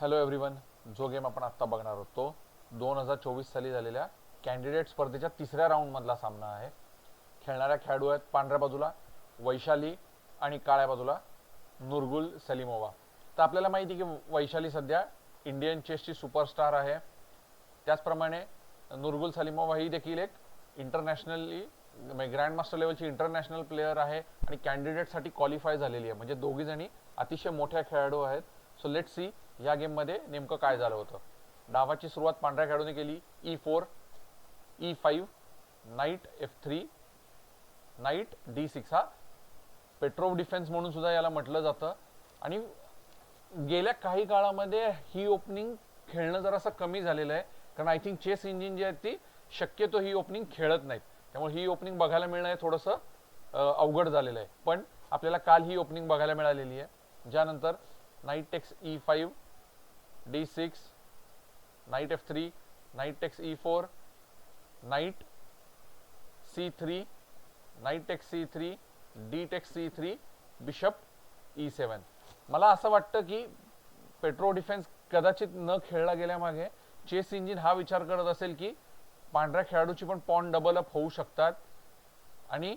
Hello everyone जो game आपण आत्ता बघणार होतो दोन हजार चोवीस साली झालेल्या कॅन्डिडेट स्पर्धेच्या तिसऱ्या राऊंडमधला सामना आहे. खेळणाऱ्या खेळाडू आहेत पांढऱ्या बाजूला वैशाली आणि काळ्या बाजूला नुरगुल सलीमोवा. तर आपल्याला माहिती आहे की वैशाली सध्या इंडियन चेसची सुपरस्टार आहे. त्याचप्रमाणे नुरगुल सलीमोवा ही देखील एक इंटरनॅशनली ग्रँड मास्टर लेवलची इंटरनॅशनल प्लेअर आहे आणि कॅन्डिडेटसाठी क्वालिफाय झालेली आहे. म्हणजे दोघी जणी अतिशय मोठ्या खेळाडू आहेत. सो लेट सी या गेममध्ये नेमकं काय झालं होतं? डावाची सुरुवात पांढऱ्या खेळाडूने केली. E four E five knight F three knight D six हा पेट्रोव डिफेन्स म्हणून सुद्धा याला म्हटलं जातं. आणि गेल्या काही काळामध्ये ही ओपनिंग खेळणं जरासं कमी झालेलं आहे. कारण आय थिंक चेस इंजिन जी आहेत ती शक्यतो ही ओपनिंग खेळत नाहीत. त्यामुळे ही ओपनिंग बघायला मिळणं हे थोडंसं अवघड झालेलं आहे. पण आपल्याला काल ही ओपनिंग बघायला मिळालेली आहे. ज्यानंतर knight takes E five D six knight F three knight takes E four knight C three knight takes C three D takes C three bishop E seven मला असं वाटतं की पेट्रो डिफेन्स कदाचित न खेळला गेल्यामागे चेस इंजिन हा विचार करत असेल की पांढऱ्या खेळाडूची पण पॉन डबल अप होऊ शकतात. आणि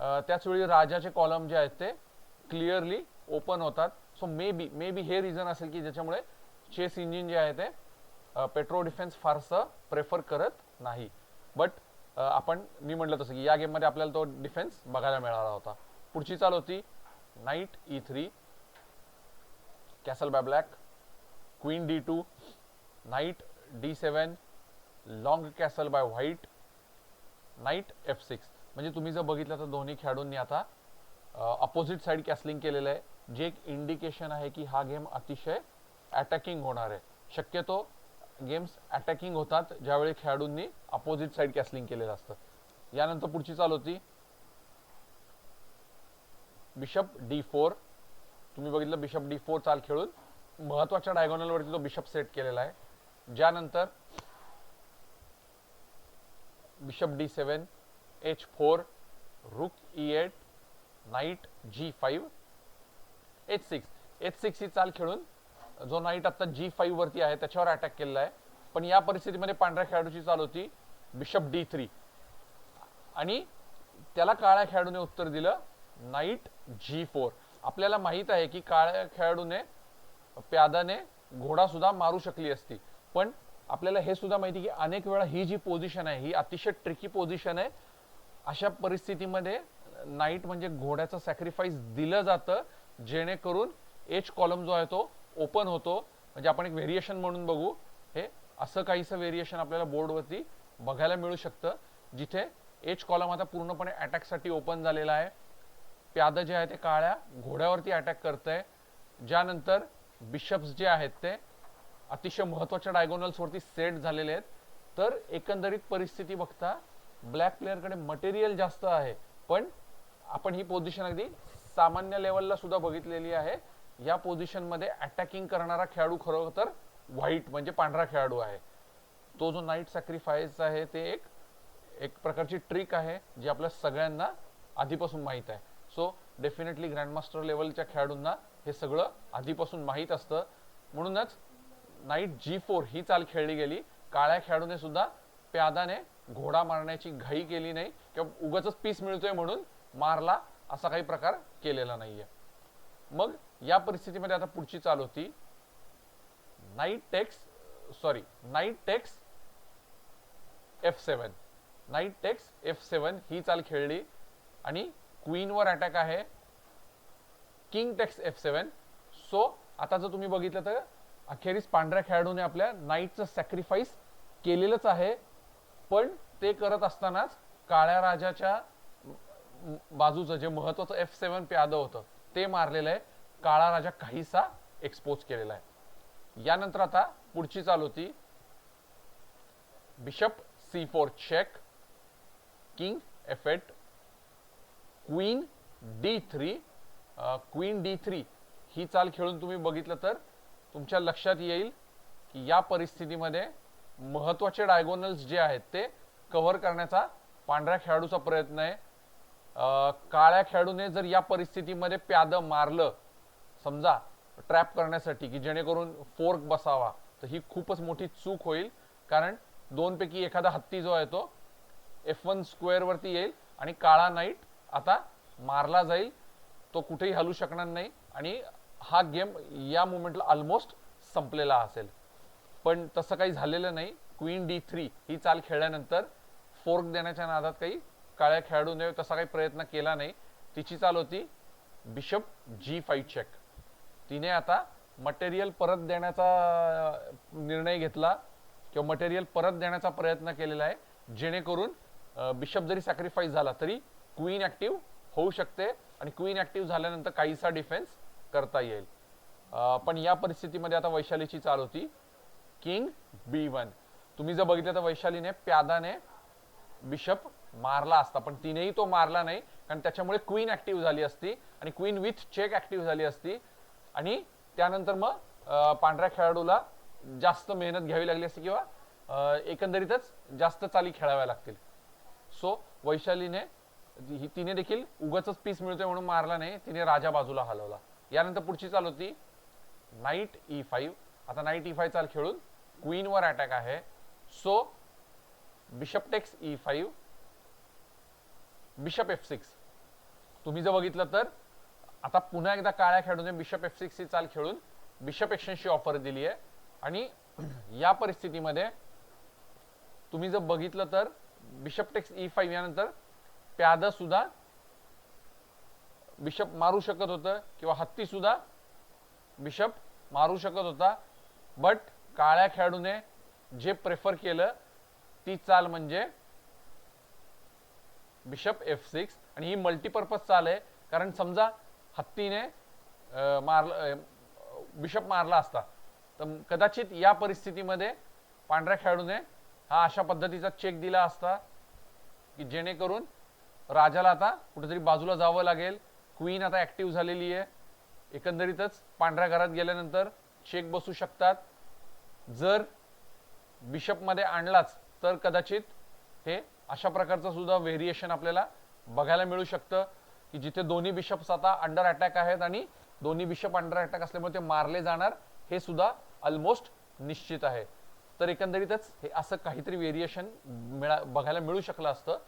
त्याच वेळी राजाचे कॉलम जे आहेत ते क्लिअरली ओपन होतात. So may be may be हे रिझन असेल की ज्याच्यामुळे चेस इंजिन जे आहे ते पेट्रो डिफेन्स फारसं प्रेफर करत नाही. बट आपण मी म्हटलं तसं की या गेममध्ये आपल्याला तो डिफेन्स बघायला मिळाला होता. पुढची चाल होती knight E three castle by black queen D two knight D seven long castle by white knight F six म्हणजे तुम्ही जर बघितलं तर दोन्ही खेळाडूंनी आता अपोजिट साईड कॅसलिंग केलेलं आहे. जे एक इंडिकेशन आहे की हा गेम अतिशय अटॅकिंग होणार आहे. शक्यतो गेम्स अटॅकिंग होतात ज्यावेळी खेळाडूंनी अपोजिट साईड कॅसलिंग केलेलं असतं. यानंतर पुढची चाल होती. बिशप डी फोर तुम्ही बघितलं बिशप डी फोर चाल खेळून महत्त्वाच्या डायगोनलवरती वरती तो बिशप सेट केलेला आहे. ज्यानंतर bishop D seven H four rook E eight knight G five H six H six ही चाल खेळून जो नाईट आता जी फाईव्ह वरती आहे त्याच्यावर अटॅक केलेला आहे. पण या परिस्थितीमध्ये पांढऱ्या खेळाडूची चाल होती बिशप डी थ्री आणि त्याला काळ्या खेळाडूने उत्तर दिलं नाईट जी फोर आपल्याला माहीत आहे की काळ्या खेळाडूने प्यादाने घोडा सुद्धा मारू शकली असती. पण आपल्याला हे सुद्धा माहिती की अनेक वेळा ही जी पोझिशन आहे ही अतिशय ट्रिकी पोझिशन आहे. अशा परिस्थितीमध्ये नाईट म्हणजे घोड्याचं सॅक्रिफाईस दिलं जातं जेणेकरून एच कॉलम जो आहे तो ओपन होतो. म्हणजे आपण एक व्हेरिएशन म्हणून बघू. हे असं काहीसं व्हेरिएशन आपल्याला बोर्डवरती बघायला मिळू शकतं. जिथे एच कॉलम आता पूर्णपणे अटॅकसाठी ओपन झालेला आहे. प्याद जे आहे ते काळ्या घोड्यावरती अटॅक करत आहे ज्यानंतर बिशप्स जे आहेत ते अतिशय महत्त्वाच्या डायगोनल्सवरती वरती सेट झालेले आहेत. तर एकंदरीत परिस्थिती बघता ब्लॅक प्लेअरकडे मटेरियल जास्त आहे. पण आपण ही पोझिशन अगदी सामान्य लेवलला सुद्धा बघितलेली आहे. या पोझिशनमध्ये अटॅकिंग करणारा खेळाडू खरं तर व्हाईट म्हणजे पांढरा खेळाडू आहे. तो जो नाईट सॅक्रिफाईस आहे ते एक एक प्रकारची ट्रिक आहे जी आपल्या सगळ्यांना आधीपासून माहीत आहे. सो डेफिनेटली ग्रँडमास्टर लेवलच्या खेळाडूंना हे सगळं आधीपासून माहीत असतं. म्हणूनच नाईट जी फोर ही चाल खेळली गेली. काळ्या खेळाडूने सुद्धा प्यादाने घोडा मारण्याची घाई केली नाही. किंवा उगाच पीस मिळतोय म्हणून मारला असा काही प्रकार केलेला नाहीये. मग या परिस्थितीमध्ये आता पुढची चाल होती. Knight takes sorry knight takes F seven knight takes F seven ही चाल खेळली आणि क्वीनवर अटॅक आहे. King takes F seven so आता जर तुम्ही बघितलं तर अखेरीस पांढऱ्या खेळाडूने आपल्या नाईटचं सॅक्रिफाईस केलेलंच आहे. पण ते करत असतानाच काळ्या राजाच्या बाजूचं जे महत्वाचं एफ सेवन प्यादं होतं ते मारलेलं आहे. काळा राजा काहीसा एक्सपोज केलेला आहे. यानंतर आता पुढची चाल होती. Bishop C four check king F eight queen D three queen D three ही चाल खेळून तुम्ही बघितलं तर तुमच्या लक्षात येईल की या परिस्थितीमध्ये महत्त्वाचे डायगोनल्स जे आहेत ते कव्हर करण्याचा पांढऱ्या खेळाडूचा प्रयत्न आहे. काळ्या खेळाडूने जर या परिस्थितीमध्ये प्याद मारलं समजा ट्रॅप करण्यासाठी की जेणेकरून फोर्क बसावा तर ही खूपच मोठी चूक होईल. कारण दोनपैकी एखादा हत्ती जो आहे तो एफ वन स्क्वेअरवरती येईल आणि काळा नाईट आता मारला जाईल. तो कुठेही हलू शकणार नाही आणि हा गेम या मुमेंटला ऑलमोस्ट संपलेला असेल. पण तसं काही झालेलं नाही. क्वीन डी थ्री ही चाल खेळल्यानंतर फोर्क देण्याच्या नादात काही काळ्या खेळाडूने तसा काही प्रयत्न केला नाही. तिची चाल होती बिशप जी फाईव्ह चेक तिने आता मटेरियल परत देण्याचा निर्णय घेतला किंवा मटेरियल परत देण्याचा प्रयत्न केलेला आहे. जेणेकरून बिशप जरी सॅक्रिफाईस झाला तरी क्वीन ऍक्टिव्ह होऊ शकते आणि क्वीन ऍक्टिव्ह झाल्यानंतर काहीसा डिफेन्स करता येईल. पण या परिस्थितीमध्ये आता वैशालीची चाल होती. किंग बी वन तुम्ही जर बघितलं तर वैशालीने प्यादाने बिशप मारला असता पण तिनेही तो मारला नाही कारण त्याच्यामुळे क्वीन ऍक्टिव्ह झाली असती आणि क्वीन विथ चेक ऍक्टिव्ह झाली असती. आणि त्यानंतर मग पांढऱ्या खेळाडूला जास्त मेहनत घ्यावी लागली असती किंवा एकंदरीतच जास्त चाली खेळाव्या लागतील. सो वैशालीने तिने देखील उगच पीस मिळतोय म्हणून मारला नाही तिने राजा बाजूला हलवला. यानंतर पुढची चाल होती नाईट ई फाईव्ह आता नाईट ई फाईव्ह चाल खेळून क्वीन वर अटॅक आहे. So bishop takes E five bishop F six तुम्ही जर बघितलं तर आता पुन्हा एकदा काळ्या खेळाडूने बिशप एफ सिक्स ही चाल खेळून बिशप एक्सचेंजची ऑफर दिली आहे. आणि या परिस्थितीमध्ये तुम्ही जर बघितलं तर बिशप टेक्स ई फाईव्ह यानंतर प्यादा सुद्धा बिशप मारू शकत होतं किंवा हत्ती सुद्धा बिशप मारू शकत होता. बट काळ्या खेळाडूने जे प्रेफर केलं ती चाल म्हणजे बिशप एफ सिक्स आणि ही मल्टीपर्पज चाल आहे. कारण समजा हत्तीने मारलं बिशप मारला असता तर कदाचित या परिस्थितीमध्ये पांढऱ्या खेळाडूने हा अशा पद्धतीचा चेक दिला असता की जेणेकरून राजाला आता कुठेतरी बाजूला जावं लागेल. क्वीन आता ऍक्टिव्ह झालेली आहे. एकंदरीतच पांढऱ्या घरात गेल्यानंतर चेक बसू शकतात. जर बिशपमध्ये आणलाच तर कदाचित हे अशा प्रकारचं सुद्धा व्हेरिएशन आपल्याला बघायला मिळू शकतं की जिथे दोन्ही बिशप्स आता अंडर अटॅक आहेत आणि दोन्ही बिशप अंडर अटॅक असल्यामुळे ते मारले जाणार हे सुद्धा ऑलमोस्ट निश्चित आहे. तर एकंदरीतच हे असं काहीतरी व्हेरिएशन मिळा बघायला मिळू शकलं असतं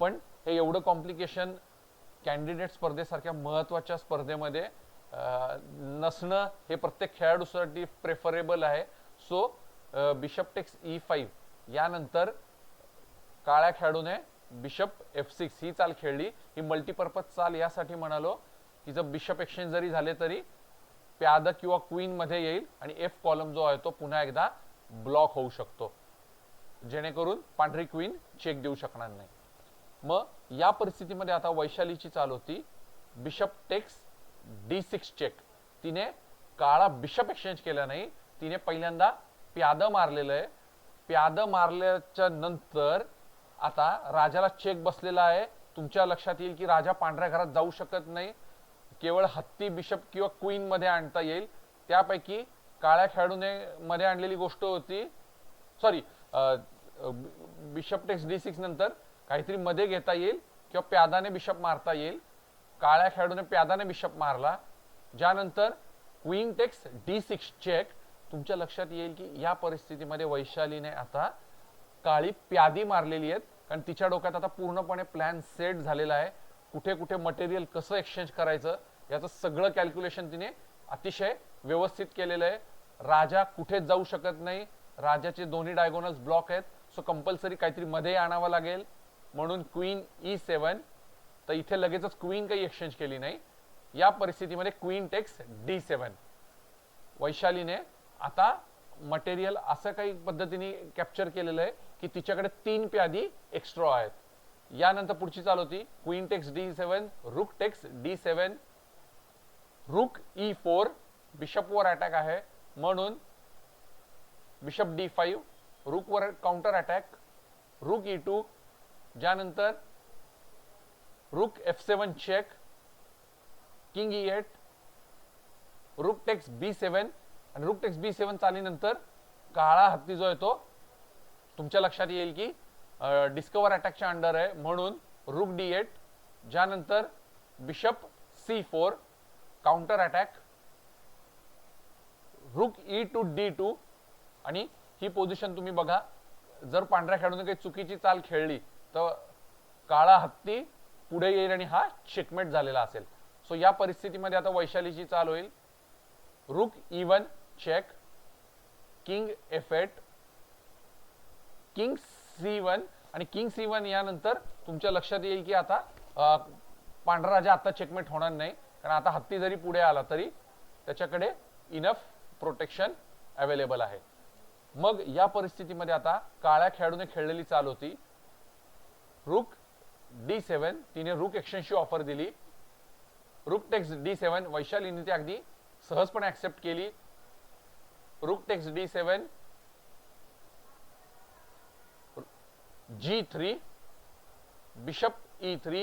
पण हे एवढं कॉम्प्लिकेशन कॅन्डिडेट स्पर्धेसारख्या महत्त्वाच्या स्पर्धेमध्ये नसणं हे प्रत्येक खेळाडूसाठी प्रेफरेबल आहे. So bishop takes E five यानंतर काळ्या खेळाडूने बिशप एफ सिक्स ही चाल खेळली. ही मल्टीपर्पज चाल यासाठी म्हणालो की जर बिशप एक्सचेंज जरी झाले तरी प्याद किंवा क्वीन मध्ये येईल आणि एफ कॉलम जो आहे तो पुन्हा एकदा ब्लॉक होऊ शकतो. जेणेकरून पांढरी क्वीन चेक देऊ शकणार नाही. मग या परिस्थितीमध्ये आता वैशालीची चाल होती. Bishop takes D six check. तिने काळा बिशप एक्सचेंज केला नाही. तिने पहिल्यांदा प्याद मारलेलं आहे. प्याद मारल्याच्या नंतर आता राजाला चेक बसलेला आहे. तुमच्या लक्षात येईल की राजा पांढऱ्या घरात जाऊ शकत नाही. केवळ हत्ती बिशप किंवा क्वीन मध्ये आणता येईल. त्यापैकी काळ्या खेळाडूने मध्ये आणलेली गोष्ट होती. Sorry bishop takes D six नंतर काहीतरी मध्ये घेता येईल किंवा प्यादाने बिशप मारता येईल. काळ्या खेळाडूने प्यादाने बिशप मारला. ज्यानंतर queen takes D six check तुमच्या लक्षात येईल की या परिस्थितीमध्ये वैशालीने आता काळी प्यादी मारलेली आहेत. कारण तिच्या डोक्यात आता पूर्णपणे प्लॅन सेट झालेला आहे. कुठे कुठे मटेरियल कसं एक्सचेंज करायचं याचं सगळं कॅल्क्युलेशन तिने अतिशय व्यवस्थित केलेलं आहे. राजा कुठेच जाऊ शकत नाही. राजाचे दोन्ही डायगोनल्स ब्लॉक आहेत. सो कंपल्सरी काहीतरी मध्ये आणावं लागेल. म्हणून क्वीन ई सेवन तर इथे लगेचच क्वीन काही एक्सचेंज केली नाही. या परिस्थितीमध्ये क्वीन टेक्स डी सेवन वैशालीने आता मटेरियल असं काही पद्धतीने कॅप्चर केलेलं आहे की तिच्याकडे तीन प्यादी एक्स्ट्रा आहेत. यानंतर पुढची चालू होती क्वीन टेक्स डी सेवन रुक टेक्स डी सेवन रुक ई फोर बिशपवर अटॅक आहे. म्हणून bishop D five रुकवर counter attack rook E two ज्यानंतर rook F seven check king E eight rook takes B seven आणि रुक टेक्स बी सेवन चालीनंतर काळा हत्ती जो आहे तो तुमच्या लक्षात येईल की डिस्कवर अटॅकच्या अंडर आहे. म्हणून रुक डी एट ज्यानंतर bishop C four counter attack rook E two D two आणि ही पोझिशन तुम्ही बघा जर पांढऱ्या खेळाडूने काही चुकीची चाल खेळली तर काळा हत्ती पुढे येईल आणि हा चेकमेट झालेला असेल. सो या परिस्थितीमध्ये आता वैशालीची चाल होईल. Rook E one e check king F eight king C one आणि किंग सी वन यानंतर तुमच्या लक्षात येईल की आता पांढरा राजा आता चेकमेट होणार नाही. कारण आता हत्ती जरी पुढे आला तरी त्याच्याकडे इनफ प्रोटेक्शन अवेलेबल आहे. मग या परिस्थितीमध्ये आता काळ्या खेळाडूने खेळलेली चाल होती. रुक डी सेवन तिने रुक एक्सचेंजची ऑफर दिली. रुक टेक्स डी सेवन वैशालीने ती अगदी सहजपणे ऍक्सेप्ट केली. Rook takes D seven G three bishop E three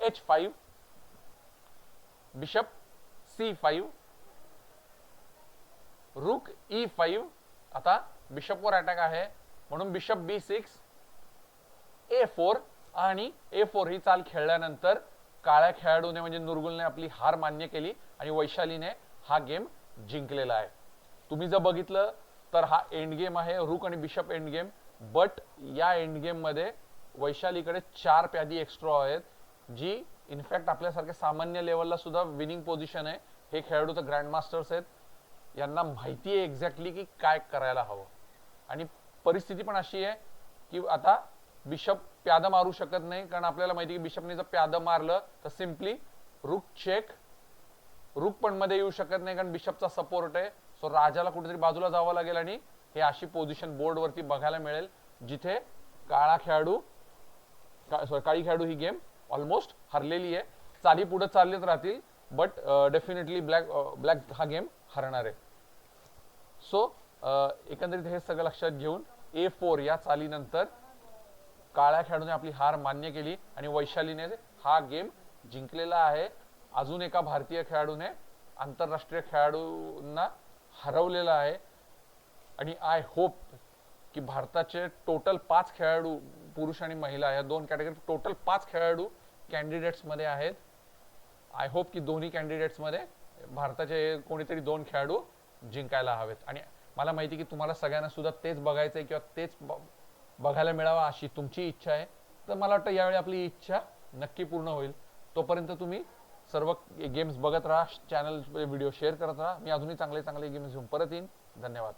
H five bishop C five E five आता बिशपवर अटॅक आहे. म्हणून bishop B six A four आणि ए फोर ही चाल खेळल्यानंतर काळ्या खेळाडूने म्हणजे नुरगुलने आपली हार मान्य केली आणि वैशालीने हा गेम जिंकलेला आहे. तुम्ही जर बघितलं तर हा एंड गेम आहे रुक आणि बिशप एंड गेम बट या एंड गेममध्ये वैशालीकडे चार प्यादी एक्स्ट्रा आहेत जी इनफॅक्ट आपल्यासारख्या सामान्य लेवलला सुद्धा विनिंग पोझिशन आहे. हे खेळाडू तर ग्रँड मास्टर्स आहेत. यांना माहिती आहे एक्झॅक्टली की काय करायला हवं. आणि परिस्थिती पण अशी आहे की आता बिशप प्यादं मारू शकत नाही कारण आपल्याला माहिती की बिशपने जर प्यादं मारलं तर सिम्पली रुक चेक रुक पण मध्ये येऊ शकत नाही कारण बिशपचा सपोर्ट आहे. सो राजाला कुठेतरी बाजूला जावं लागेल आणि हे अशी पोझिशन बोर्डवरती बघायला मिळेल जिथे काळा खेळाडू सॉरी काळी खेळाडू ही गेम ऑलमोस्ट हरलेली आहे. चाली पुढे चाललेच राहतील बट डेफिनेटली ब्लॅक ब्लॅक हा गेम हरणार आहे. सो एकंदरीत हे सगळं लक्षात घेऊन ए फोर या चालीनंतर काळ्या खेळाडूने आपली हार मान्य केली आणि वैशालीने हा गेम जिंकलेला आहे. अजून एका भारतीय खेळाडूने आंतरराष्ट्रीय खेळाडूंना हरवलेला आहे. आणि आय होप की भारताचे टोटल पाच खेळाडू पुरुष आणि महिला या दोन कॅटेगरी टोटल पाच खेळाडू कॅन्डिडेट्समध्ये आहेत. आय होप की दोन्ही कॅन्डिडेट्समध्ये भारताचे कोणीतरी दोन खेळाडू जिंकायला हवेत. आणि मला माहिती की तुम्हाला सगळ्यांना सुद्धा तेच बघायचं आहे किंवा तेच बघायला मिळावा अशी तुमची इच्छा आहे. तर मला वाटतं यावेळी आपली इच्छा नक्की पूर्ण होईल. तोपर्यंत तुम्ही सर्व गेम्स बघत राहा चॅनल व्हिडिओ शेअर करत राहा. मी अजूनही चांगले चांगले गेम्स घेऊन परत येईन. धन्यवाद.